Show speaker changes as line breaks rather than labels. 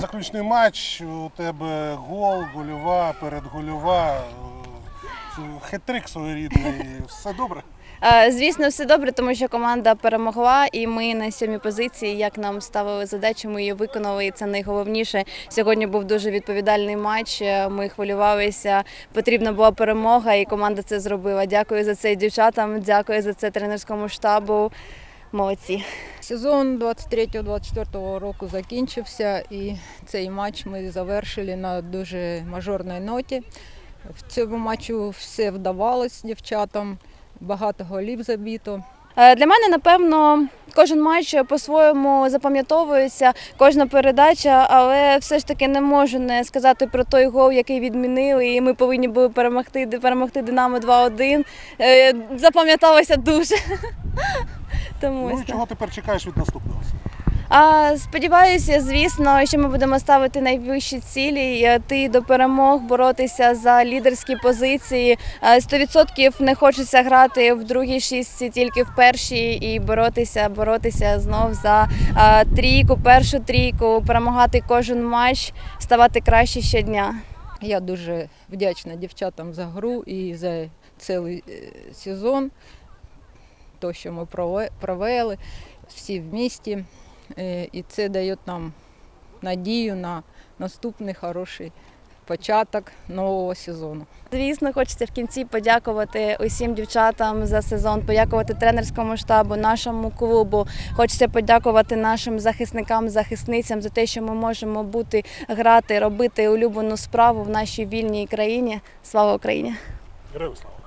заключний матч. У тебе гол, гольова, передгольова. е, Хитрик своєрідний. Все добре.
Е, Звісно, все добре, тому що команда перемогла, і ми на сьомій позиції. Як нам ставили задачу, ми її виконали. І це найголовніше. Сьогодні був дуже відповідальний матч. е, Ми хвилювалися. Потрібна була перемога, і команда це зробила. Дякую за це дівчатам. Дякую за це тренерському штабу. Молодці.
Сезон 23-24 року закінчився, і цей матч ми завершили на дуже мажорній ноті. В цьому матчу все вдавалось дівчатам, багато голів забито.
Е, Для мене, напевно, кожен матч по-своєму запам'ятовується, кожна передача, але все ж таки не можу не сказати про той гол, який відмінили. І ми повинні були перемогти, перемогти Динамо 2-1. Е, Запам'яталося дуже. Тому
Ну і чого тепер чекаєш від наступного?
А, сподіваюся, звісно, що ми будемо ставити найвищі цілі, і йти до перемог, боротися за лідерські позиції. Е, 100% не хочеться грати в другій шістці, тільки в першій, і боротися, боротися знов за е, трійку, першу трійку, перемагати кожен матч, ставати краще щодня.
Я дуже вдячна дівчатам за гру і за цілий е, сезон, то, що ми провели всі в місті. Е, І це дає нам надію на наступний хороший початок нового сезону.
Звісно, хочеться в кінці подякувати усім дівчатам за сезон, подякувати тренерському штабу, нашому клубу. Хочеться подякувати нашим захисникам, захисницям за те, що ми можемо бути, грати, робити улюблену справу в нашій вільній країні. Слава Україні!
Героям слава!